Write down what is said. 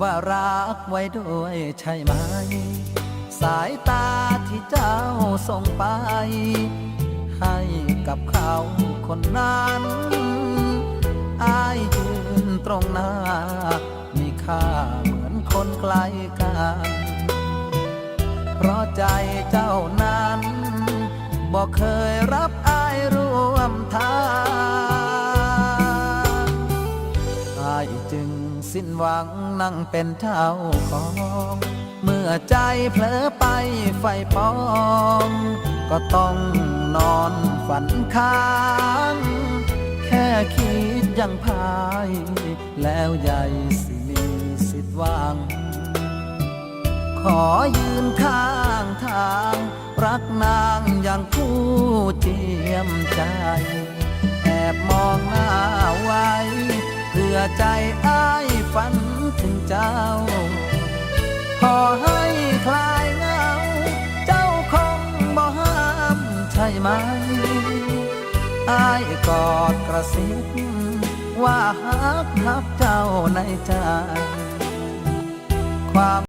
ว่ารักไว้ด้วยใช่ไหม สายตาที่เจ้าส่งไป ให้กับเขาคนนั้นอายยืนตรงหน้า มีค่าเหมือนคนไกลกัน เพราะใจเจ้านั้นบอกเคยรับ จึงสิ้นหวังนั่งเป็นเจ้าของ เมื่อใจเผลอไปไฟปอง ก็ต้องนอนฝันค้าง แค่คิดยังพาย แล้วใหญ่สิมีสิทธิ์หวังขอยืนข้างทาง รักนางอย่างผู้เจียมใจ อใจอ้ายฝันถึงเจ้า ขอให้คลายเหงา เจ้าคงบ่ห้ามใช่ไหมอ้ายกอดกระซิบว่าฮักฮักเจ้าในใจความ